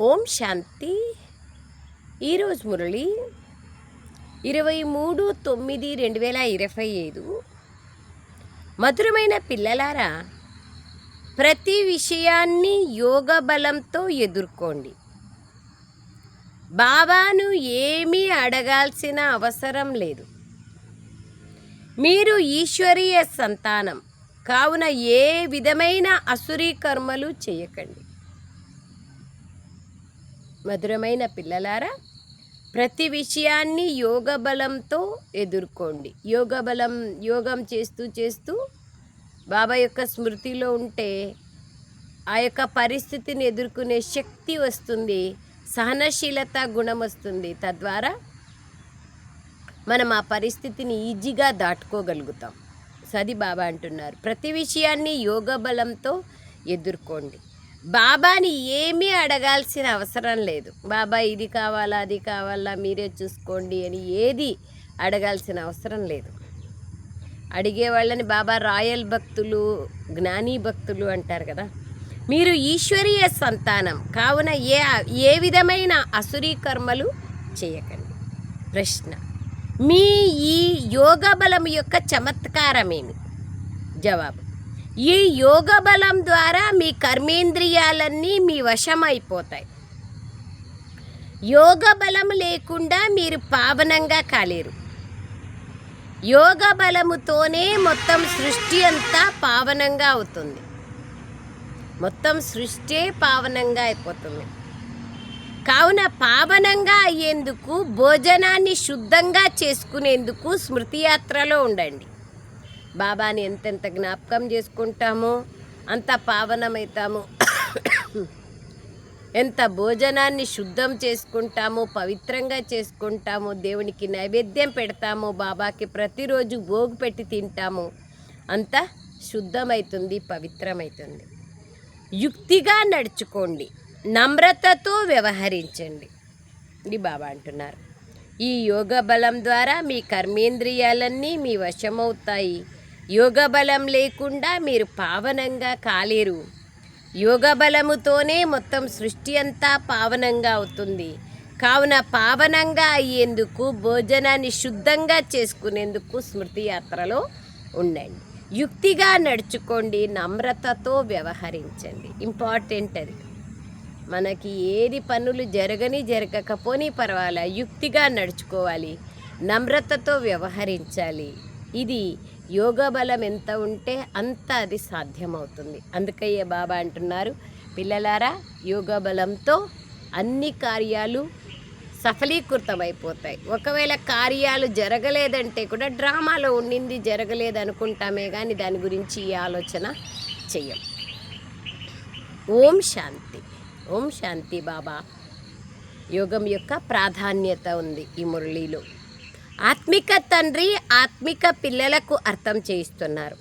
ఓం శాంతి. ఈరోజు మురళి ఇరవై మూడు తొమ్మిది రెండు వేల ఇరవై ఐదు. మధురమైన పిల్లలారా ప్రతి విషయాన్ని యోగ బలంతో ఎదుర్కోండి. బాబాను ఏమీ అడగాల్సిన అవసరం లేదు. మీరు ఈశ్వరీయ సంతానం కావున ఏ విధమైన అసురీ కర్మలు చేయకండి. మధురమైన పిల్లలారా ప్రతి విషయాన్ని యోగ బలంతో ఎదుర్కోండి. యోగ బలం యోగం చేస్తూ చేస్తూ బాబా యొక్క స్మృతిలో ఉంటే ఆ యొక్క పరిస్థితిని ఎదుర్కొనే శక్తి వస్తుంది సహనశీలత గుణం వస్తుంది. తద్వారా మనం ఆ పరిస్థితిని ఈజీగా దాటుకోగలుగుతాం. సది బాబా అంటున్నారు. ప్రతి విషయాన్ని యోగ బలంతో ఎదుర్కోండి. బాబాని ఏమీ అడగాల్సిన అవసరం లేదు. బాబా ఇది కావాలా అది కావాలా మీరే చూసుకోండి అని ఏది అడగాల్సిన అవసరం లేదు. అడిగే వాళ్ళని బాబా రాయల్ భక్తులు జ్ఞాని భక్తులు అంటారు కదా. మీరు ఈశ్వరీయ సంతానం కావున ఏ ఏ విధమైన అసురీ కర్మలు చేయకండి. ప్రశ్న మీ ఈ యోగ బలం యొక్క చమత్కారమేమి? జవాబు ఈ యోగ బలం ద్వారా మీ కర్మేంద్రియాలన్నీ మీ వశమైపోతాయి. యోగ బలం లేకుండా మీరు పావనంగా కాలేరు. యోగ బలముతోనే మొత్తం సృష్టి అంతా పావనంగా అవుతుంది. మొత్తం సృష్టి పావనంగా అయిపోతుంది. కావున పావనంగా అయ్యేందుకు భోజనాన్ని శుద్ధంగా చేసుకునేందుకు స్మృతి యాత్రలో ఉండండి. బాబాని ఎంతెంత జ్ఞాపకం చేసుకుంటామో అంత పావనమవుతాము ఎంత భోజనాన్ని శుద్ధం చేసుకుంటామో పవిత్రంగా చేసుకుంటామో దేవునికి నైవేద్యం పెడతామో బాబాకి ప్రతిరోజు భోగు పెట్టి తింటాము అంత శుద్ధమవుతుంది పవిత్రమవుతుంది యుక్తిగా నడుచుకోండి నమ్రతతో వ్యవహరించండి ఇది బాబా అంటున్నారు. ఈ యోగ బలం ద్వారా మీ కర్మేంద్రియాలన్నీ మీ వశమవుతాయి. యోగ బలం లేకుండా మీరు పావనంగా కాలేరు. యోగ బలముతోనే మొత్తం సృష్టి అంతా పావనంగా అవుతుంది. కావున పావనంగా అయ్యేందుకు భోజనాన్ని శుద్ధంగా చేసుకునేందుకు స్మృతి యాత్రలో ఉండండి. యుక్తిగా నడుచుకోండి నమ్రతతో వ్యవహరించండి. ఇంపార్టెంట్ అది. మనకి ఏది పనులు జరగని జరగకపోని పర్వాలే యుక్తిగా నడుచుకోవాలి నమ్రతతో వ్యవహరించాలి. ఇది యోగ బలం ఎంత ఉంటే అంత అది సాధ్యమవుతుంది. అందుకయ్యే బాబా అంటున్నారు పిల్లలారా యోగ బలంతో అన్ని కార్యాలు సఫలీకృతమైపోతాయి. ఒకవేళ కార్యాలు జరగలేదంటే కూడా డ్రామాలో ఉండింది జరగలేదు అనుకుంటామే కానీ దాని గురించి ఈ ఆలోచన చెయ్యం. ఓం శాంతి. ఓం శాంతి బాబా. యోగం యొక్క ప్రాధాన్యత ఉంది ఈ మురళిలో. ఆత్మిక తండ్రి ఆత్మిక పిల్లలకు అర్థం చేయిస్తున్నారు.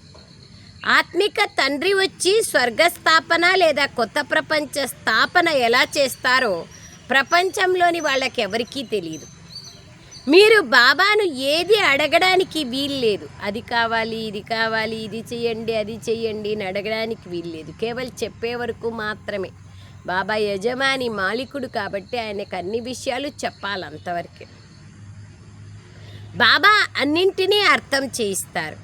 ఆత్మిక తండ్రి వచ్చి స్వర్గస్థాపన లేదా కొత్త ప్రపంచ స్థాపన ఎలా చేస్తారో ప్రపంచంలోని వాళ్ళకి ఎవరికీ తెలియదు మీరు బాబాను ఏది అడగడానికి వీల్లేదు. అది కావాలి ఇది కావాలి ఇది చేయండి అది చేయండి అని అడగడానికి వీల్లేదు. కేవలం చెప్పే వరకు మాత్రమే. బాబా యజమాని మాలికుడు కాబట్టి ఆయనకు అన్ని విషయాలు చెప్పాలంతవరకే బాబా అన్నింటినీ అర్థం చేయిస్తారు.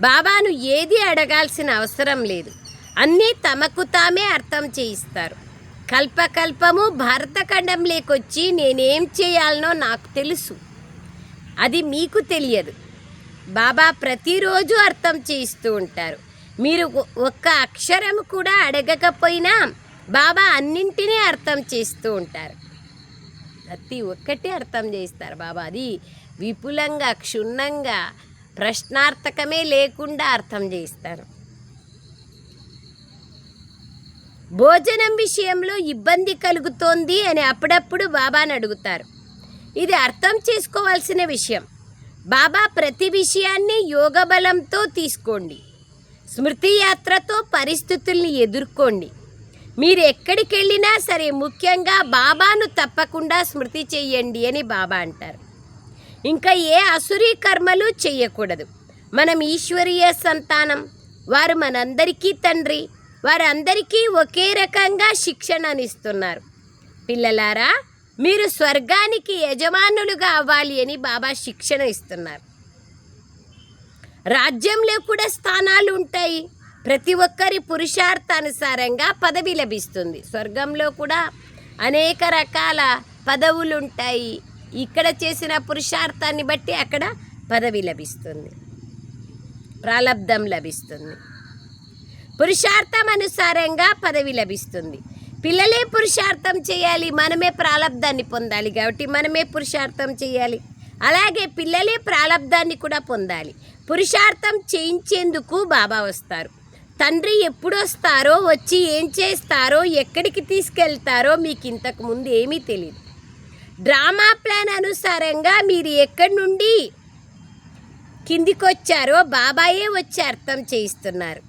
బాబాను ఏది అడగాల్సిన అవసరం లేదు. అన్నీ తమకు తామే అర్థం చేయిస్తారు. కల్పకల్పము భారతఖండంలోకొచ్చి నేనేం చేయాలనో నాకు తెలుసు. అది మీకు తెలియదు. బాబా ప్రతిరోజు అర్థం చేయిస్తూ ఉంటారు. మీరు ఒక్క అక్షరం కూడా అడగకపోయినా బాబా అన్నింటినీ అర్థం చేస్తూ ఉంటారు. ప్రతి ఒక్కటి అర్థం చేస్తారు బాబా. అది విపులంగా క్షుణ్ణంగా ప్రశ్నార్థకమే లేకుండా అర్థం చేస్తారు భోజనం విషయంలో ఇబ్బంది కలుగుతోంది అని అప్పుడప్పుడు బాబాని అడుగుతారు. ఇది అర్థం చేసుకోవాల్సిన విషయం. బాబా ప్రతి విషయాన్ని యోగ బలంతో తీసుకోండి. స్మృతి యాత్రతో పరిస్థితుల్ని ఎదుర్కోండి. మీరు ఎక్కడికి వెళ్ళినా సరే ముఖ్యంగా బాబాను తప్పకుండా స్మృతి చెయ్యండి అని బాబా అంటారు. ఇంకా ఏ అసురీ కర్మలు చేయకూడదు మనం ఈశ్వరీయ సంతానం వారు మనందరికీ తండ్రి వారందరికీ ఒకే రకంగా శిక్షణనిస్తున్నారు. పిల్లలారా మీరు స్వర్గానికి యజమానులుగా అవ్వాలి అని బాబా శిక్షణ ఇస్తున్నారు. రాజ్యంలో కూడా స్థానాలు ఉంటాయి ప్రతి ఒక్కరి పురుషార్థానుసారంగా పదవి లభిస్తుంది. స్వర్గంలో కూడా అనేక రకాల పదవులు ఉంటాయి ఇక్కడ చేసిన పురుషార్థాన్ని బట్టి అక్కడ పదవి లభిస్తుంది. ప్రాలబ్ధం లభిస్తుంది. పురుషార్థం అనుసారంగా పదవి లభిస్తుంది. పిల్లలే పురుషార్థం చేయాలి మనమే ప్రాలబ్ధాన్ని పొందాలి కాబట్టి మనమే పురుషార్థం చేయాలి. అలాగే పిల్లలే ప్రాలబ్ధాన్ని కూడా పొందాలి. పురుషార్థం చేయించేందుకు బాబా వస్తారు. తండ్రి ఎప్పుడు వస్తారో వచ్చి ఏం చేస్తారో ఎక్కడికి తీసుకెళ్తారో మీకు ఇంతకు ముందు ఏమీ తెలియదు డ్రామా ప్లాన్ అనుసారంగా మీరు ఎక్కడి నుండి కిందికొచ్చారో బాబాయే వచ్చి అర్థం చేయిస్తున్నారు.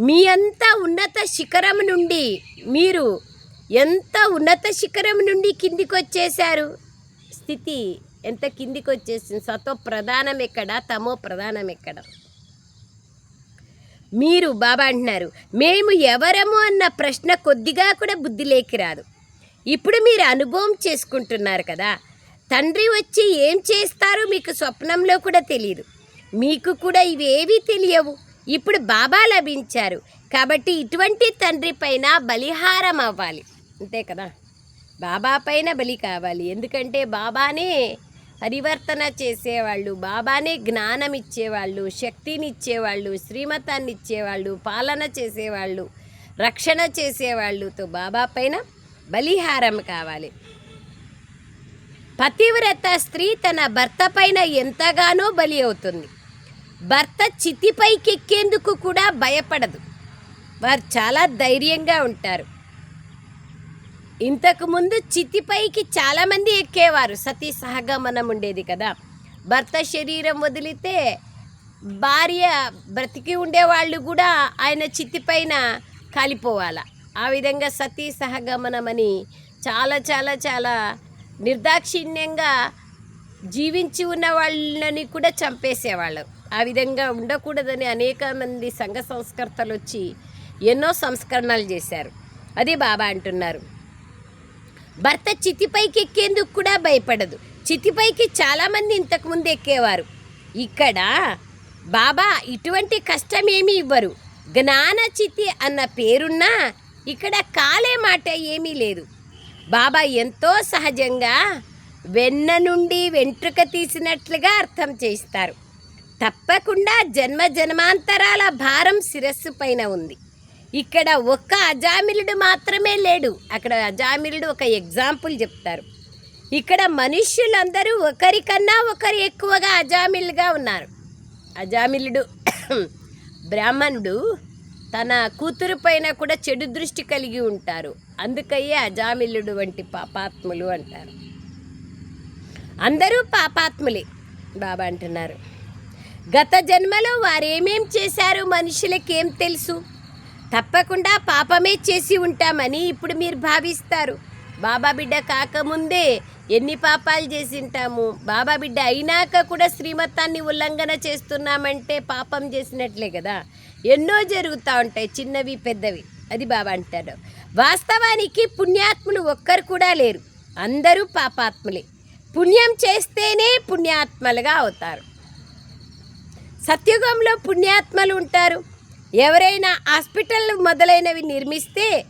మీ అంత ఉన్నత శిఖరం నుండి మీరు ఎంత ఉన్నత శిఖరం నుండి కిందికి వచ్చేశారు స్థితి ఎంత కిందికి వచ్చేసింది సతో ప్రధానం ఎక్కడ? తమో ప్రధానం ఎక్కడ? మీరు బాబా అంటున్నారు మేము ఎవరము అన్న ప్రశ్న కొద్దిగా కూడా బుద్ధి లేకి రాదు. ఇప్పుడు మీరు అనుభవం చేసుకుంటున్నారు కదా. తండ్రి వచ్చి ఏం చేస్తారో మీకు స్వప్నంలో కూడా తెలియదు మీకు కూడా ఇవేవీ తెలియవు. ఇప్పుడు బాబా లభించారు. కాబట్టి ఇటువంటి తండ్రి పైన బలిహారం అవ్వాలి. అంతే కదా. బాబా పైన బలి కావాలి. ఎందుకంటే బాబానే పరివర్తన చేసేవాళ్ళు బాబానే జ్ఞానం ఇచ్చేవాళ్ళు శక్తిని ఇచ్చేవాళ్ళు శ్రీమతాన్ని ఇచ్చేవాళ్ళు పాలన చేసేవాళ్ళు రక్షణ చేసేవాళ్ళుతో బాబా పైన బలిహారం కావాలి. పతివ్రత స్త్రీ తన భర్త పైన ఎంతగానో బలి అవుతుంది. భర్త చితిపైకెక్కేందుకు కూడా భయపడదు. వారు చాలా ధైర్యంగా ఉంటారు. ఇంతకుముందు చితిపైకి చాలామంది ఎక్కేవారు. సతీ సహగమనం ఉండేది కదా. భర్త శరీరం వదిలితే భార్య బ్రతికి ఉండేవాళ్ళు కూడా ఆయన చితిపైన కాలిపోవాలా. ఆ విధంగా సతీ సహగమనమని చాలా చాలా చాలా నిర్దాక్షిణ్యంగా జీవించి ఉన్న వాళ్ళని కూడా చంపేసేవాళ్ళు. ఆ విధంగా ఉండకూడదని అనేక మంది సంఘ సంస్కర్తలు వచ్చి ఎన్నో సంస్కరణలు చేశారు. అది బాబా అంటున్నారు. భర్త చితిపైకి ఎక్కేందుకు కూడా భయపడదు. చితిపైకి చాలామంది ఇంతకుముందు ఎక్కేవారు. ఇక్కడ బాబా ఇటువంటి కష్టం ఏమీ ఇవ్వరు. జ్ఞాన చితి అన్న పేరున్నా ఇక్కడ కాలే మాట ఏమీ లేదు. బాబా ఎంతో సహజంగా వెన్న నుండి వెంట్రుక తీసినట్లుగా అర్థం చేస్తారు తప్పకుండా జన్మ జన్మాంతరాల భారం శిరస్సు పైన ఉంది. ఇక్కడ ఒక్క అజామిలుడు మాత్రమే లేడు. అక్కడ అజామిలుడు ఒక ఎగ్జాంపుల్ చెప్తారు. ఇక్కడ మనుష్యులందరూ ఒకరికన్నా ఒకరు ఎక్కువగా అజామిలుగా ఉన్నారు. అజామిలుడు బ్రాహ్మణుడు తన కూతురు పైన కూడా చెడు దృష్టి కలిగి ఉంటారు. అందుకయ్యే అజామిల్లుడు వంటి పాపాత్ములు అంటారు. అందరూ పాపాత్ములే బాబా అంటున్నారు. గత జన్మలో వారేమేం చేశారు? మనుషులకేం తెలుసు? తప్పకుండా పాపమే చేసి ఉంటామని ఇప్పుడు మీరు భావిస్తారు. బాబా బిడ్డ కాకముందే ఎన్ని పాపాలు చేసి ఉంటాము బాబా బిడ్డ అయినాక కూడా శ్రీమతాన్ని ఉల్లంఘన చేస్తున్నామంటే పాపం చేసినట్లే కదా. ఎన్నో జరుగుతూ ఉంటాయి చిన్నవి పెద్దవి. అది బాబా అంటారు వాస్తవానికి పుణ్యాత్ములు ఒక్కరు కూడా లేరు. అందరూ పాపాత్ములే. పుణ్యం చేస్తేనే పుణ్యాత్మలుగా అవుతారు. సత్యుగంలో పుణ్యాత్మలు ఉంటారు. ఎవరైనా హాస్పిటల్ మొదలైనవి నిర్మిస్తే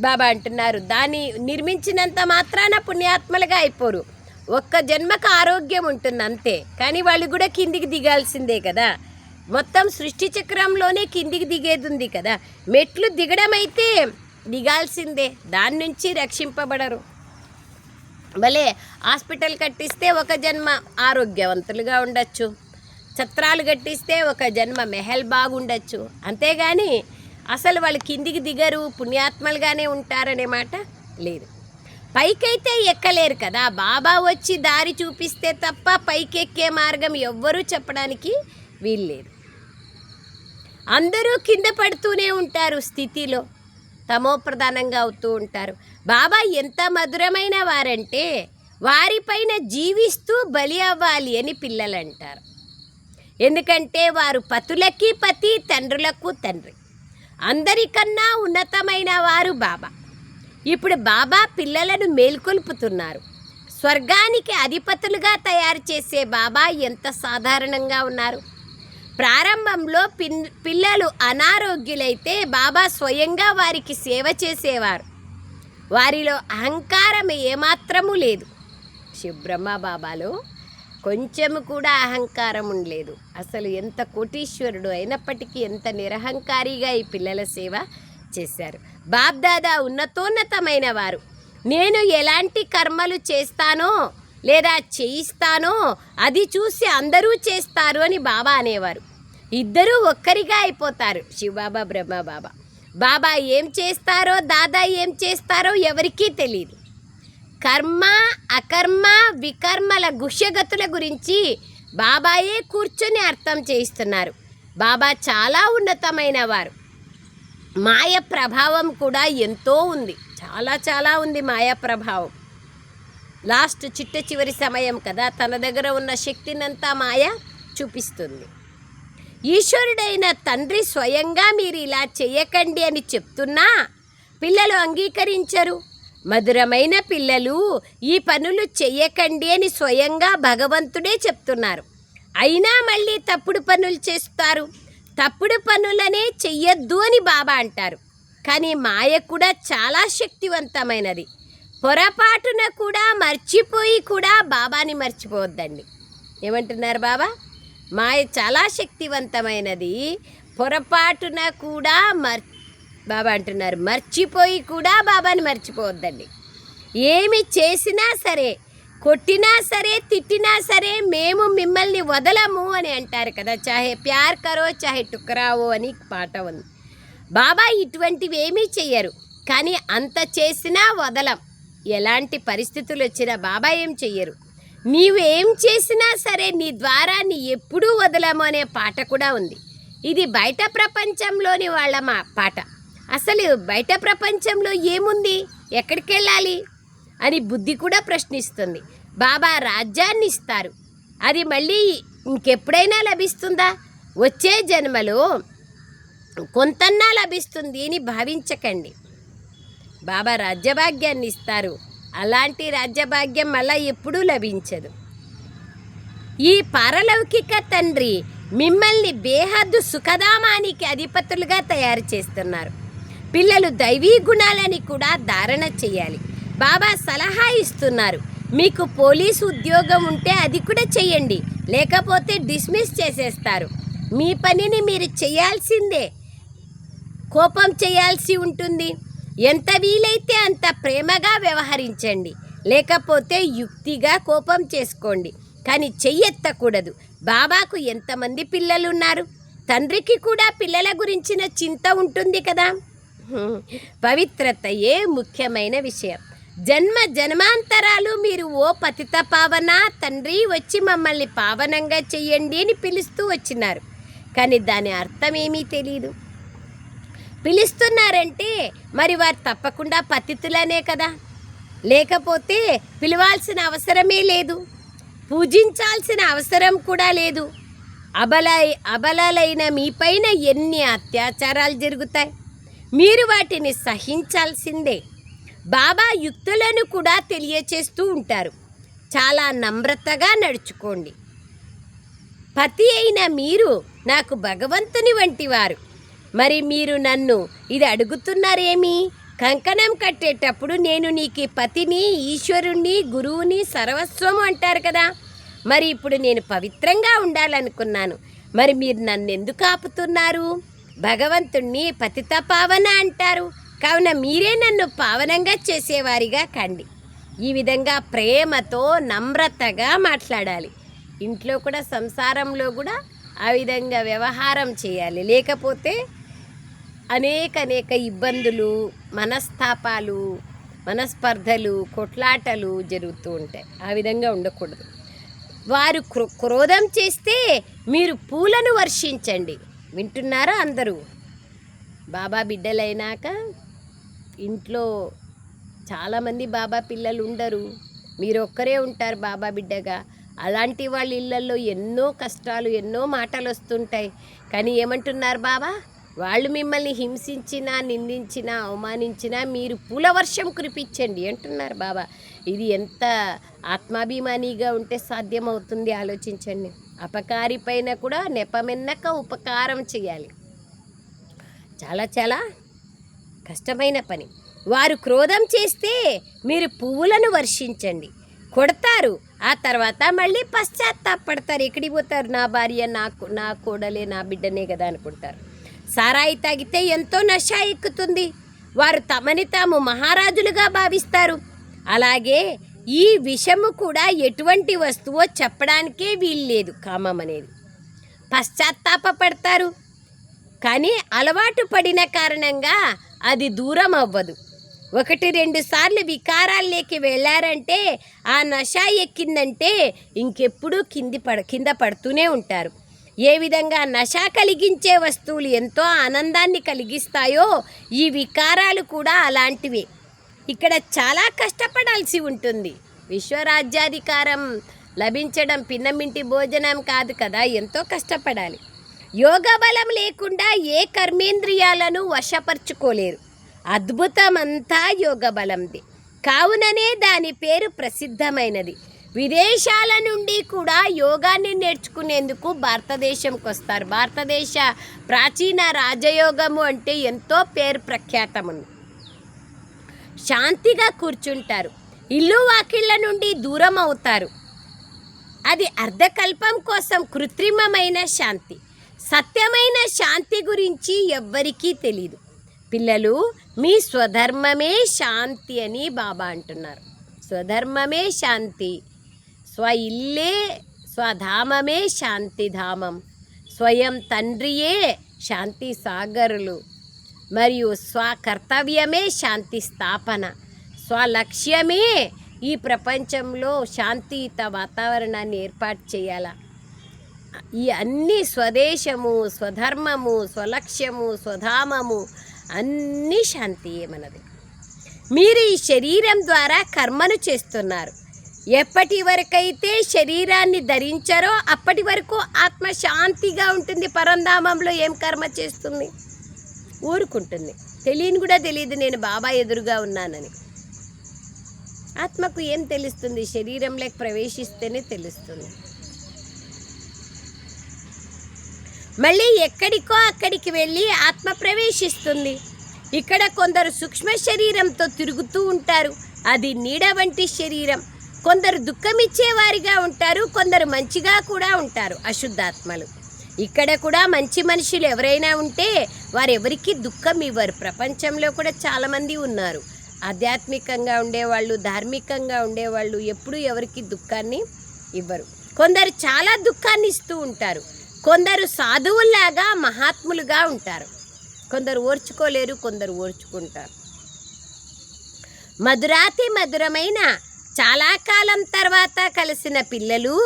బాబా అంటున్నారు దాన్ని నిర్మించినంత మాత్రాన పుణ్యాత్మలుగా అయిపోరు. ఒక్క జన్మకు ఆరోగ్యం ఉంటుంది అంతే కానీ వాళ్ళు కూడా కిందికి దిగాల్సిందే కదా. మొత్తం సృష్టి చక్రంలోనే కిందికి దిగేది ఉంది కదా. మెట్లు దిగడం అయితే దిగాల్సిందే. దాని నుంచి రక్షింపబడరు. భలే హాస్పిటల్ కట్టిస్తే ఒక జన్మ ఆరోగ్యవంతులుగా ఉండొచ్చు. ఛత్రాలు కట్టిస్తే ఒక జన్మ మెహల్ బాగుండొచ్చు. అంతేగాని అసలు వాళ్ళు కిందికి దిగరు పుణ్యాత్మలుగానే ఉంటారనే మాట లేదు. పైకైతే ఎక్కలేరు కదా. బాబా వచ్చి దారి చూపిస్తే తప్ప పైకెక్కే మార్గం ఎవ్వరూ చెప్పడానికి వీల్లేదు. అందరూ కింద పడుతూనే ఉంటారు స్థితిలో. తమో ప్రధానంగా అవుతూ ఉంటారు. బాబా ఎంత మధురమైన వారంటే వారిపైన జీవిస్తూ బలి అవ్వాలి అని పిల్లలు అంటారు ఎందుకంటే వారు పతులకి పతి తండ్రులకు తండ్రి. అందరికన్నా ఉన్నతమైన వారు బాబా. ఇప్పుడు బాబా పిల్లలను మేల్కొల్పుతున్నారు. స్వర్గానికి అధిపతులుగా తయారు చేసే బాబా ఎంత సాధారణంగా ఉన్నారు? ప్రారంభంలో పిన్ పిల్లలు అనారోగ్యులైతే బాబా స్వయంగా వారికి సేవ చేసేవారు. వారిలో అహంకారం ఏమాత్రము లేదు. శివబ్రహ్మ బాబాలో కొంచెము కూడా అహంకారం ఉండలేదు. అసలు ఎంత కోటీశ్వరుడు అయినప్పటికీ ఎంత నిరహంకారిగా ఈ పిల్లల సేవ చేశారు. బాబ్దాదా ఉన్నతోన్నతమైన వారు. నేను ఎలాంటి కర్మలు చేస్తానో లేదా చేయిస్తానో అది చూసి అందరూ చేస్తారు అని బాబా అనేవారు. ఇద్దరూ ఒక్కరిగా అయిపోతారు. శివబాబా బ్రహ్మబాబా. బాబా ఏం చేస్తారో దాదా ఏం చేస్తారో ఎవరికీ తెలియదు కర్మ అకర్మ వికర్మల గుష్యగతుల గురించి బాబాయే కూర్చొని అర్థం చేయిస్తున్నారు. బాబా చాలా ఉన్నతమైన వారు. మాయ ప్రభావం కూడా ఎంతో ఉంది. చాలా చాలా ఉంది మాయా ప్రభావం. లాస్ట్ చిట్ట చివరి సమయం కదా తన దగ్గర ఉన్న శక్తినంతా మాయ చూపిస్తుంది. ఈశ్వరుడైన తండ్రి స్వయంగా మీరు ఇలా చేయకండి అని చెప్తున్నా. పిల్లలు అంగీకరించరు. మధురమైన పిల్లలు ఈ పనులు చెయ్యకండి అని స్వయంగా భగవంతుడే చెప్తున్నారు. అయినా మళ్ళీ తప్పుడు పనులు చేస్తారు. తప్పుడు పనులనే చెయ్యొద్దు అని బాబా అంటారు. కానీ మాయ కూడా చాలా శక్తివంతమైనది. పొరపాటున కూడా మర్చిపోయి కూడా బాబాని మర్చిపోవద్దండి. ఏమంటున్నారు బాబా? మాయ చాలా శక్తివంతమైనది. పొరపాటున కూడా మర్ బాబా అంటున్నారు. మర్చిపోయి కూడా బాబాని మర్చిపోవద్దండి. ఏమి చేసినా సరే కొట్టినా సరే తిట్టినా సరే మేము మిమ్మల్ని వదలము అని అంటారు కదా. చాహే ప్యార్ కరో చాహే టుకరావో అని పాట ఉంది. బాబా ఇటువంటివి ఏమీ చెయ్యరు. కానీ అంత చేసినా వదలం. ఎలాంటి పరిస్థితులు వచ్చినా బాబా ఏం చెయ్యరు. నీవు ఏం చేసినా సరే నీ ద్వారా నీ ఎప్పుడూ వదలము అనే పాట కూడా ఉంది. ఇది బయట ప్రపంచంలోని వాళ్ళ మా పాట. అసలు బయట ప్రపంచంలో ఏముంది? ఎక్కడికి వెళ్ళాలి అని బుద్ధి కూడా ప్రశ్నిస్తుంది. బాబా రాజ్యాన్ని ఇస్తారు అది మళ్ళీ ఇంకెప్పుడైనా లభిస్తుందా? వచ్చే జన్మలో కొంతన్నా లభిస్తుంది అని భావించకండి. బాబా రాజ్యభాగ్యాన్ని ఇస్తారు అలాంటి రాజ్యభాగ్యం మళ్ళా ఎప్పుడూ లభించదు. ఈ పారలౌకిక తండ్రి మిమ్మల్ని బేహద్దు సుఖధామానికి అధిపతులుగా తయారు చేస్తున్నారు. పిల్లలు దైవీ గుణాలని కూడా ధారణ చేయాలి. బాబా సలహా ఇస్తున్నారు. మీకు పోలీసు ఉద్యోగం ఉంటే అది కూడా చేయండి. లేకపోతే డిస్మిస్ చేసేస్తారు. మీ పనిని మీరు చేయాల్సిందే. కోపం చేయాల్సి ఉంటుంది. ఎంత వీలైతే అంత ప్రేమగా వ్యవహరించండి. లేకపోతే యుక్తిగా కోపం చేసుకోండి. కానీ చెయ్యెత్తకూడదు. బాబాకు ఎంతమంది పిల్లలు ఉన్నారు తండ్రికి కూడా పిల్లల గురించిన చింత ఉంటుంది కదా? పవిత్రతయే ముఖ్యమైన విషయం. జన్మ జన్మాంతరాలు మీరు ఓ పతిత పావన? తండ్రి వచ్చి మమ్మల్ని పావనంగా చెయ్యండి అని పిలుస్తూ వచ్చినారు. కానీ దాని అర్థం ఏమీ తెలియదు పిలుస్తున్నారంటే? మరి వారు తప్పకుండా పతితులనే కదా. లేకపోతే పిలవాల్సిన అవసరమే లేదు. పూజించాల్సిన అవసరం కూడా లేదు. అబల అబలలైన మీపైన ఎన్ని అత్యాచారాలు జరుగుతాయి? మీరు వాటిని సహించాల్సిందే. బాబా యుక్తులను కూడా తెలియచేస్తూ ఉంటారు. చాలా నమ్రతగా నడుచుకోండి. పతి అయిన మీరు నాకు భగవంతుని వంటివారు మరి మీరు నన్ను ఇది అడుగుతున్నారేమి? కంకణం కట్టేటప్పుడు నేను నీకు పతిని ఈశ్వరుణ్ణి గురువుని సర్వస్వము అంటారు కదా. మరి ఇప్పుడు నేను పవిత్రంగా ఉండాలనుకున్నాను. మరి మీరు నన్ను ఎందుకు ఆపుతున్నారు? భగవంతుణ్ణి పతిత పావన అంటారు. కావున మీరే నన్ను పావనంగా చేసేవారిగా కండి. ఈ విధంగా ప్రేమతో నమ్రతగా మాట్లాడాలి. ఇంట్లో కూడా సంసారంలో కూడా ఆ విధంగా వ్యవహారం చేయాలి. లేకపోతే అనేక అనేక ఇబ్బందులు మనస్తాపాలు మనస్పర్ధలు కొట్లాటలు జరుగుతూ ఉంటాయి. ఆ విధంగా ఉండకూడదు. వారు క్రో- క్రోధం చేస్తే మీరు పూలను వర్షించండి. వింటున్నారా అందరూ? బాబా బిడ్డలైనాక ఇంట్లో చాలామంది బాబా పిల్లలు ఉండరు మీరు ఒక్కరే ఉంటారు బాబా బిడ్డగా. అలాంటి వాళ్ళ ఇళ్ళల్లో ఎన్నో కష్టాలు ఎన్నో మాటలు వస్తుంటాయి కానీ ఏమంటున్నారు బాబా? వాళ్ళు మిమ్మల్ని హింసించినా నిందించినా అవమానించినా మీరు పులవర్షం కురిపించండి అంటున్నారు బాబా. ఇది ఎంత ఆత్మాభిమానిగా ఉంటే సాధ్యమవుతుంది ఆలోచించండి. అపకారి పైన కూడా నెపమెన్నక ఉపకారం చేయాలి. చాలా చాలా కష్టమైన పని. వారు క్రోధం చేస్తే మీరు పువ్వులను వర్షించండి. కొడతారు. ఆ తర్వాత మళ్ళీ పశ్చాత్తాపడతారు ఎక్కడికి పోతారు? నా భార్య నాకు నా కోడలే నా బిడ్డనే కదా అనుకుంటారు. సారాయి తాగితే ఎంతో నష ఎక్కుతుంది. వారు తమని తాము మహారాజులుగా భావిస్తారు. అలాగే ఈ విషము కూడా ఎటువంటి వస్తువో చెప్పడానికే వీల్లేదు కామం అనేది పశ్చాత్తాపపడతారు. కానీ అలవాటు పడిన కారణంగా అది దూరం అవ్వదు. ఒకటి రెండు సార్లు వికారాల్లోకి వెళ్ళారంటే ఆ నష ఎక్కిందంటే ఇంకెప్పుడూ కింది పడ కింద పడుతూనే ఉంటారు. ఏ విధంగా నష కలిగించే వస్తువులు ఎంతో ఆనందాన్ని కలిగిస్తాయో ఈ వికారాలు కూడా అలాంటివే. ఇక్కడ చాలా కష్టపడాల్సి ఉంటుంది. విశ్వరాజ్యాధికారం లభించడం పిన్నమింటి భోజనం కాదు కదా ఎంతో కష్టపడాలి. యోగ బలం లేకుండా ఏ కర్మేంద్రియాలను వశపరుచుకోలేరు. అద్భుతమంతా యోగ బలంది. కావుననే దాని పేరు ప్రసిద్ధమైనది. విదేశాల నుండి కూడా యోగాన్ని నేర్చుకునేందుకు భారతదేశంకి వస్తారు భారతదేశ ప్రాచీన రాజయోగము అంటే ఎంతో పేరు ప్రఖ్యాతముంది శాంతిగా కూర్చుంటారు. ఇల్లు వాకిళ్ళ నుండి దూరం అవుతారు అది అర్ధకల్పం కోసం కృత్రిమమైన శాంతి. సత్యమైన శాంతి గురించి ఎవ్వరికీ తెలీదు. పిల్లలు మీ స్వధర్మమే శాంతి అని బాబా అంటున్నారు. స్వధర్మమే శాంతి స్వ ఇల్లే స్వధామమే శాంతిధామం. స్వయం తండ్రియే శాంతి సాగరులు మరియు స్వకర్తవ్యమే శాంతి స్థాపన స్వలక్ష్యమే ఈ ప్రపంచంలో శాంతియుత వాతావరణాన్ని ఏర్పాటు చేయాలా. ఈ అన్ని స్వదేశము స్వధర్మము స్వలక్ష్యము స్వధామము అన్నీ శాంతియే మనది. మీరు ఈ శరీరం ద్వారా కర్మను చేస్తున్నారు. ఎప్పటి వరకైతే శరీరాన్ని ధరించారో అప్పటి వరకు ఆత్మ శాంతిగా ఉంటుంది. పరంధామంలో ఏం కర్మ చేస్తుంది? ఊరుకుంటుంది. తెలియని కూడా తెలియదు నేను బాబా ఎదురుగా ఉన్నానని. ఆత్మకు ఏం తెలుస్తుంది? శరీరంలోకి ప్రవేశిస్తేనే తెలుస్తుంది. మళ్ళీ ఎక్కడికో అక్కడికి వెళ్ళి ఆత్మ ప్రవేశిస్తుంది. ఇక్కడ కొందరు సూక్ష్మ శరీరంతో తిరుగుతూ ఉంటారు. అది నీడ వంటి శరీరం. కొందరు దుఃఖమిచ్చేవారిగా ఉంటారు కొందరు మంచిగా కూడా ఉంటారు అశుద్ధాత్మలు. ఇక్కడ కూడా మంచి మనుషులు ఎవరైనా ఉంటే వారెవరికి దుఃఖం ఇవ్వరు ప్రపంచంలో కూడా చాలామంది ఉన్నారు. ఆధ్యాత్మికంగా ఉండేవాళ్ళు ధార్మికంగా ఉండేవాళ్ళు ఎప్పుడూ ఎవరికి దుఃఖాన్ని ఇవ్వరు. కొందరు చాలా దుఃఖాన్ని ఇస్తూ ఉంటారు. కొందరు సాధువుల్లాగా మహాత్ములుగా ఉంటారు. కొందరు ఓర్చుకోలేరు కొందరు ఓర్చుకుంటారు. మధురాతి మధురమైన చాలా కాలం తర్వాత కలిసిన పిల్లలు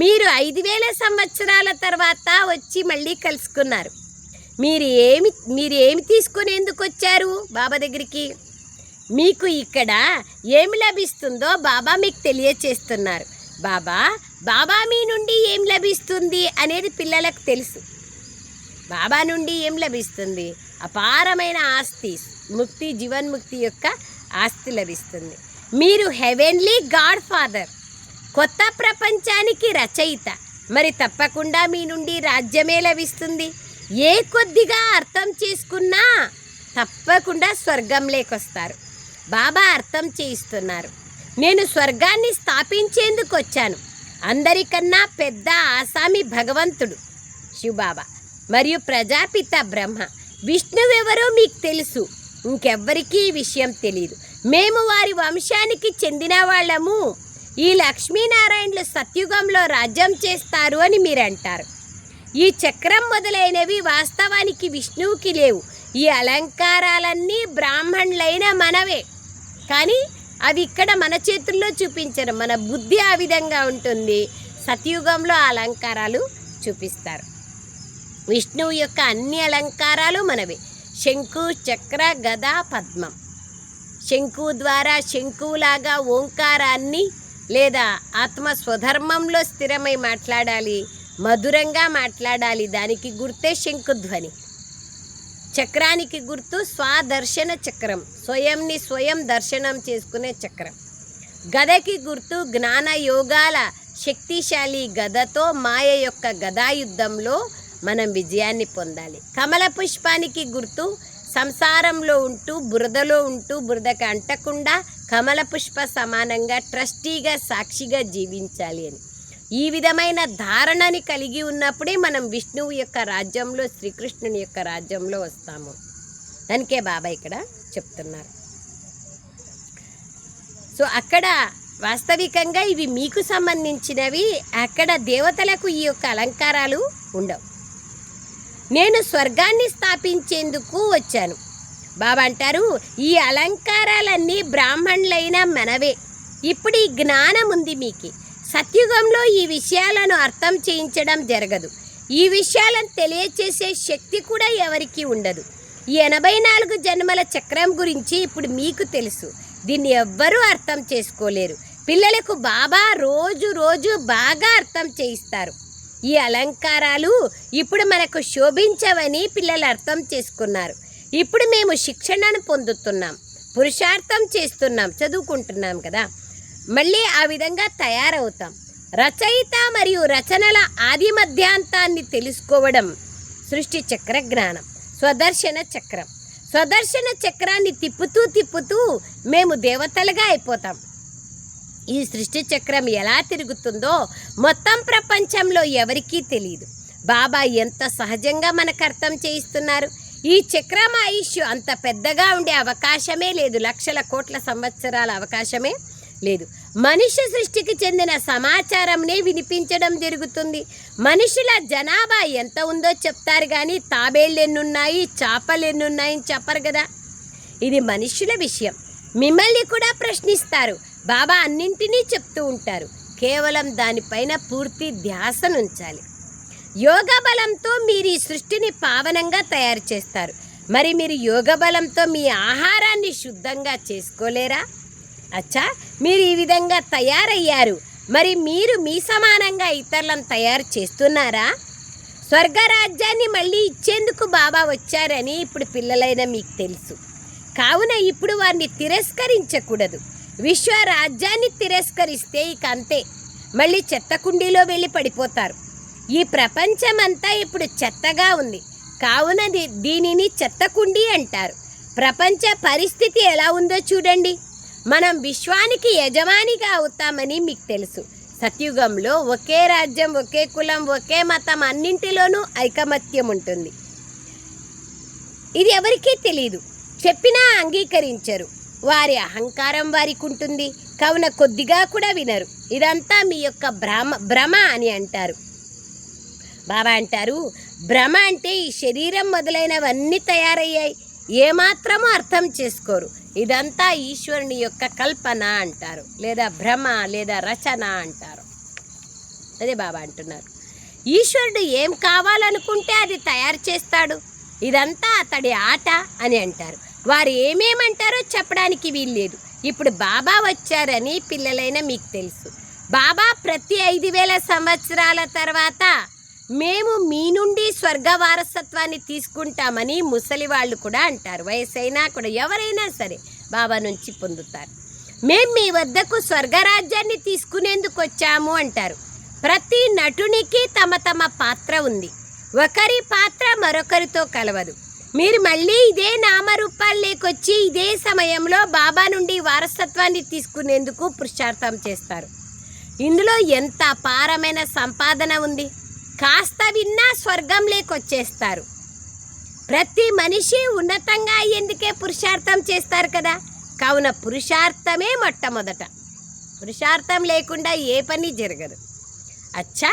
మీరు ఐదు వేల సంవత్సరాల తర్వాత వచ్చి మళ్ళీ కలుసుకున్నారు. మీరు ఏమి మీరు ఏమి తీసుకునేందుకు వచ్చారు బాబా దగ్గరికి? మీకు ఇక్కడ ఏమి లభిస్తుందో బాబా మీకు తెలియచేస్తున్నారు. బాబా బాబా మీ నుండి ఏం లభిస్తుంది అనేది పిల్లలకు తెలుసు. బాబా నుండి ఏం లభిస్తుంది? అపారమైన ఆస్తి ముక్తి జీవన్ముక్తి యొక్క ఆస్తి లభిస్తుంది. మీరు హెవెన్లీ గాడ్ ఫాదర్ కొత్త ప్రపంచానికి రచయిత. మరి తప్పకుండా మీ నుండి రాజ్యమే లభిస్తుంది. ఏ కొద్దిగా అర్థం చేసుకున్నా తప్పకుండా స్వర్గం లేకొస్తారు. బాబా అర్థం చేయిస్తున్నారు. నేను స్వర్గాన్ని స్థాపించేందుకు వచ్చాను. అందరికన్నా పెద్ద ఆసామి భగవంతుడు శివబాబా. మరియు ప్రజాపిత బ్రహ్మ. విష్ణువెవరో మీకు తెలుసు. ఇంకెవ్వరికీ ఈ విషయం తెలియదు మేము వారి వంశానికి చెందిన వాళ్ళము. ఈ లక్ష్మీనారాయణులు సత్యుగంలో రాజ్యం చేస్తారు అని మీరు అంటారు ఈ చక్రం మొదలైనవి వాస్తవానికి విష్ణువుకి లేవు. ఈ అలంకారాలన్నీ బ్రాహ్మణులైన మనవే. కానీ అవి ఇక్కడ మన చేతుల్లో చూపించరు. మన బుద్ధి ఆ విధంగా ఉంటుంది. సతయుగంలో ఆ అలంకారాలు చూపిస్తారు. విష్ణువు యొక్క అన్ని అలంకారాలు మనవే. శంకు చక్ర గద పద్మం. శంకు ద్వారా శంకువులాగా ఓంకారాన్ని లేదా ఆత్మ స్వధర్మంలో స్థిరమై మాట్లాడాలి మధురంగా మాట్లాడాలి దానికి గుర్తే శంకుధ్వని చక్రానికి గుర్తు స్వదర్శన చక్రం స్వయంని స్వయం దర్శనం చేసుకునే చక్రం. గదకి గుర్తు జ్ఞాన యోగాల శక్తిశాలి గదతో మాయ యొక్క గదాయుద్ధంలో మనం విజయాన్ని పొందాలి. కమల పుష్పానికి గుర్తు సంసారంలో ఉంటూ బురదలో ఉంటూ బురదకి అంటకుండా కమల పుష్ప సమానంగా ట్రస్టీగా సాక్షిగా జీవించాలి అని. ఈ విధమైన ధారణని కలిగి ఉన్నప్పుడే మనం విష్ణువు యొక్క రాజ్యంలో శ్రీకృష్ణుని యొక్క రాజ్యంలో వస్తాము. దానికే బాబా ఇక్కడ చెప్తున్నారు. సో అక్కడ వాస్తవికంగా ఇవి మీకు సంబంధించినవి. అక్కడ దేవతలకు ఈ యొక్క అలంకారాలు ఉండవు. నేను స్వర్గాన్ని స్థాపించేందుకు వచ్చాను. బాబా అంటారు ఈ అలంకారాలన్నీ బ్రాహ్మణులైన మనవే. ఇప్పుడు ఈ జ్ఞానం ఉంది మీకు. సత్యుగంలో ఈ విషయాలను అర్థం చేయించడం జరగదు. ఈ విషయాలను తెలియచేసే శక్తి కూడా ఎవరికీ ఉండదు. ఈ ఎనభై నాలుగు జన్మల చక్రం గురించి ఇప్పుడు మీకు తెలుసు. దీన్ని ఎవ్వరూ అర్థం చేసుకోలేరు. పిల్లలకు బాబా రోజు రోజు బాగా అర్థం చేయిస్తారు. ఈ అలంకారాలు ఇప్పుడు మనకు శోభించవని పిల్లలు అర్థం చేసుకున్నారు. ఇప్పుడు మేము శిక్షణను పొందుతున్నాం. పురుషార్థం చేస్తున్నాం. చదువుకుంటున్నాం కదా. మళ్ళీ ఆ విధంగా తయారవుతాం. రచయిత మరియు రచనల ఆది మధ్యాంతాన్ని తెలుసుకోవడం సృష్టి చక్ర జ్ఞానం స్వదర్శన చక్రం. స్వదర్శన చక్రాన్ని తిప్పుతూ తిప్పుతూ మేము దేవతలుగా అయిపోతాం. ఈ సృష్టి చక్రం ఎలా తిరుగుతుందో మొత్తం ప్రపంచంలో ఎవరికీ తెలియదు బాబా ఎంత సహజంగా మనకు అర్థం చేయిస్తున్నారు. ఈ చక్రం ఆయుష్ అంత పెద్దగా ఉండే అవకాశమే లేదు. లక్షల కోట్ల సంవత్సరాల అవకాశమే లేదు. మనిషి సృష్టికి చెందిన సమాచారంనే వినిపించడం జరుగుతుంది. మనుషుల జనాభా ఎంత ఉందో చెప్తారు కానీ తాబేళ్ళు ఎన్నున్నాయి చేపలు ఎన్నున్నాయని చెప్పరు కదా. ఇది మనుషుల విషయం. మిమ్మల్ని కూడా ప్రశ్నిస్తారు. బాబా అన్నింటినీ చెప్తూ ఉంటారు. కేవలం దానిపైన పూర్తి ధ్యాసనుంచాలి. యోగ బలంతో మీరు ఈ సృష్టిని పావనంగా తయారు చేస్తారు. మరి మీరు యోగ బలంతో మీ ఆహారాన్ని శుద్ధంగా చేసుకోలేరా? అచ్చా మీరు ఈ విధంగా తయారయ్యారు. మరి మీరు మీ సమానంగా ఇతరులను తయారు చేస్తున్నారా? స్వర్గరాజ్యాన్ని మళ్ళీ ఇచ్చేందుకు బాబా వచ్చారని ఇప్పుడు పిల్లలైన మీకు తెలుసు. కావున ఇప్పుడు వారిని తిరస్కరించకూడదు. విశ్వ రాజ్యాన్ని తిరస్కరిస్తే ఇక అంతే. మళ్ళీ చెత్త కుండీలో వెళ్ళి పడిపోతారు. ఈ ప్రపంచమంతా ఇప్పుడు చెత్తగా ఉంది. కావున దీనిని చెత్త కుండీ అంటారు. ప్రపంచ పరిస్థితి ఎలా ఉందో చూడండి. మనం విశ్వానికి యజమానిగా అవుతామని మీకు తెలుసు. సత్యుగంలో ఒకే రాజ్యం ఒకే కులం ఒకే మతం అన్నింటిలోనూ ఐకమత్యం ఉంటుంది. ఇది ఎవరికీ తెలియదు చెప్పినా అంగీకరించరు. వారి అహంకారం వారికి ఉంటుంది. కావున కొద్దిగా కూడా వినరు. ఇదంతా మీ యొక్క భ్రమ భ్రమ అని అంటారు. బాబా అంటారు భ్రమ అంటే ఈ శరీరం మొదలైనవన్నీ తయారయ్యాయి. ఏమాత్రమూ అర్థం చేసుకోరు. ఇదంతా ఈశ్వరుని యొక్క కల్పన అంటారు. లేదా భ్రమ లేదా రచన అంటారు. అదే బాబా అంటున్నారు. ఈశ్వరుడు ఏం కావాలనుకుంటే అది తయారు చేస్తాడు. ఇదంతా అతడి ఆట అని అంటారు. వారు ఏమేమంటారో చెప్పడానికి వీల్లేదు. ఇప్పుడు బాబా వచ్చారని పిల్లలైన మీకు తెలుసు. బాబా ప్రతి ఐదు వేల సంవత్సరాల తర్వాత మేము మీ నుండి స్వర్గ వారసత్వాన్ని తీసుకుంటామని ముసలి వాళ్ళు కూడా అంటారు. వయసైనా కూడా ఎవరైనా సరే బాబా నుంచి పొందుతారు. మేము మీ వద్దకు స్వర్గరాజ్యాన్ని తీసుకునేందుకు వచ్చాము అంటారు. ప్రతి నటునికి తమ తమ పాత్ర ఉంది. ఒకరి పాత్ర మరొకరితో కలవదు. మీరు మళ్ళీ ఇదే నామరూపాల్లోకొచ్చి ఇదే సమయంలో బాబా నుండి వారసత్వాన్ని తీసుకునేందుకు పురుషార్థం చేస్తారు. ఇందులో ఎంత అపారమైన సంపాదన ఉంది. కాస్త విన్నా స్వర్గం లేకొచ్చేస్తారు ప్రతి మనిషి ఉన్నతంగా అయ్యేందుకే పురుషార్థం చేస్తారు కదా. కావున పురుషార్థమే మొట్టమొదట. పురుషార్థం లేకుండా ఏ పని జరగదు. అచ్చా!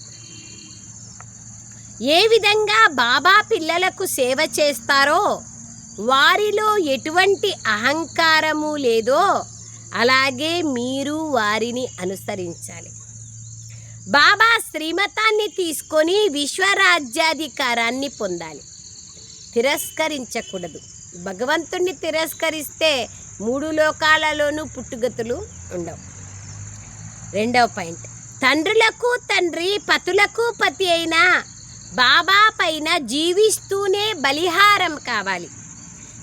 ఏ విధంగా బాబా పిల్లలకు సేవ చేస్తారో వారిలో ఎటువంటి అహంకారము లేదో అలాగే మీరు వారిని అనుసరించాలి. బాబా శ్రీమతాన్ని తీసుకొని విశ్వరాజ్యాధికారాన్ని పొందాలి. తిరస్కరించకూడదు. భగవంతుణ్ణి తిరస్కరిస్తే మూడు లోకాలలోనూ పుట్టుగతులు ఉండవు. రెండవ పాయింట్. తండ్రులకు తండ్రి పతులకు పతి అయిన బాబా పైన జీవిస్తూనే బలిహారం కావాలి.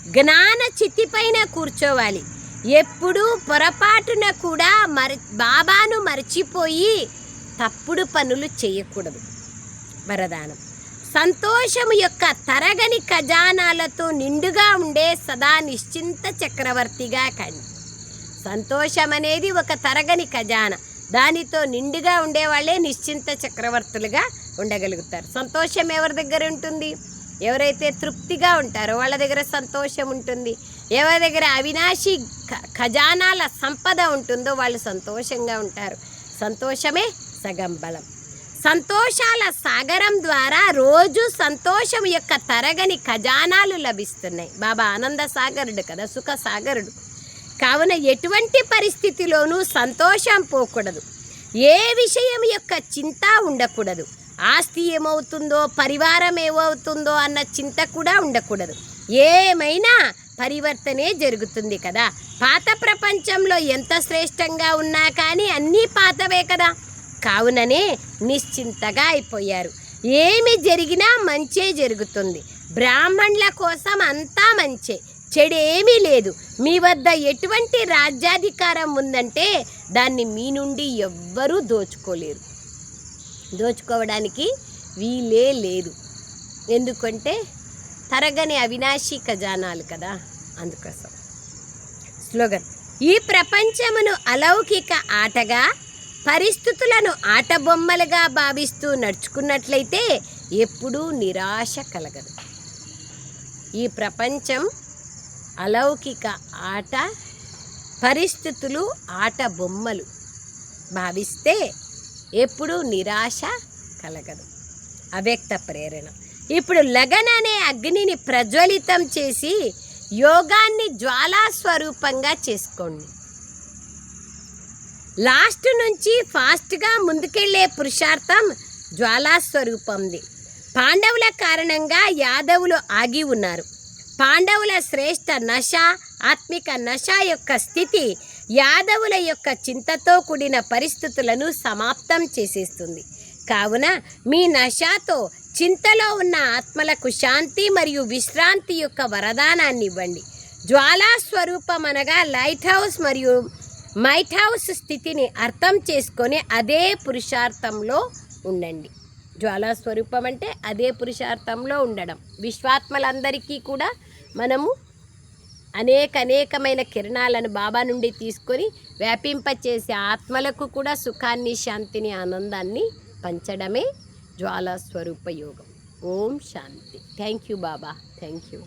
జ్ఞాన చితి పైన కూర్చోవాలి. ఎప్పుడూ పొరపాటున కూడా మర బాబాను మర్చిపోయి తప్పుడు పనులు చేయకూడదు. వరదానం. సంతోషము యొక్క తరగని ఖజానాలతో నిండుగా ఉండే సదా నిశ్చింత చక్రవర్తిగా కానీ సంతోషం అనేది ఒక తరగని ఖజానా. దానితో నిండుగా ఉండేవాళ్ళే నిశ్చింత చక్రవర్తులుగా ఉండగలుగుతారు. సంతోషం ఎవరి దగ్గర ఉంటుంది? ఎవరైతే తృప్తిగా ఉంటారో వాళ్ళ దగ్గర సంతోషం ఉంటుంది. ఎవరి దగ్గర అవినాశి ఖ- ఖజానాల సంపద ఉంటుందో వాళ్ళు సంతోషంగా ఉంటారు. సంతోషమే సగం బలం. సంతోషాల సాగరం ద్వారా రోజు సంతోషం యొక్క తరగని ఖజానాలు లభిస్తున్నాయి. బాబా ఆనంద సాగరుడు కదా సుఖ సాగరుడు. కావున ఎటువంటి పరిస్థితిలోనూ సంతోషం పోకూడదు. ఏ విషయం యొక్క చింత ఉండకూడదు. ఆస్తి ఏమవుతుందో పరివారం ఏమవుతుందో అన్న చింత కూడా ఉండకూడదు. ఏమైనా పరివర్తనే జరుగుతుంది కదా. పాత ప్రపంచంలో ఎంత శ్రేష్టంగా ఉన్నా కానీ అన్నీ పాతవే కదా. కావుననే నిశ్చింతగా అయిపోయారు. ఏమి జరిగినా మంచే జరుగుతుంది. బ్రాహ్మణుల కోసం అంతా మంచే. చెడేమీ లేదు. మీ వద్ద ఎటువంటి రాజ్యాధికారం ఉందంటే దాన్ని మీ నుండి ఎవ్వరూ దోచుకోలేరు. దోచుకోవడానికి వీలే లేదు. ఎందుకంటే తరగని అవినాశి ఖజానాలు కదా అందుకోసం. స్లోగన్. ఈ ప్రపంచమును అలౌకిక ఆటగా పరిస్థితులను ఆట బొమ్మలుగా భావిస్తూ నడుచుకున్నట్లయితే ఎప్పుడూ నిరాశ కలగదు. ఈ ప్రపంచం అలౌకిక ఆట పరిస్థితులు ఆట బొమ్మలు భావిస్తే ఎప్పుడూ నిరాశ కలగదు. అవ్యక్త ప్రేరణ. ఇప్పుడు లగన్ అనే అగ్నిని ప్రజ్వలితం చేసి యోగాన్ని జ్వాలా స్వరూపంగా చేసుకోండి. లాస్ట్ నుంచి ఫాస్ట్గా ముందుకెళ్ళే పురుషార్థం జ్వాలాస్వరూపంది. పాండవుల కారణంగా యాదవులు ఆగి ఉన్నారు. పాండవుల శ్రేష్ఠ నశ ఆత్మిక నశ యొక్క స్థితి యాదవుల యొక్క చింతతో కూడిన పరిస్థితులను సమాప్తం చేసేస్తుంది. కావున మీ నషాతో చింతలో ఉన్న ఆత్మలకు శాంతి మరియు విశ్రాంతి యొక్క వరదానాన్ని ఇవ్వండి. జ్వాలా స్వరూపం అనగా లైట్ హౌస్ మరియు మైట్ హౌస్ స్థితిని అర్థం చేసుకొని అదే పురుషార్థంలో ఉండండి. జ్వాలా స్వరూపం అంటే అదే పురుషార్థంలో ఉండడం. విశ్వాత్మలందరికీ కూడా మనము అనేక అనేకమైన కిరణాలను బాబా నుండి తీసుకొని వ్యాపింపచేసే ఆత్మలకు కూడా సుఖాన్ని శాంతిని ఆనందాన్ని పంచడమే జ్వాలా స్వరూప యోగం. ఓం శాంతి. Thank you Baba. Thank you.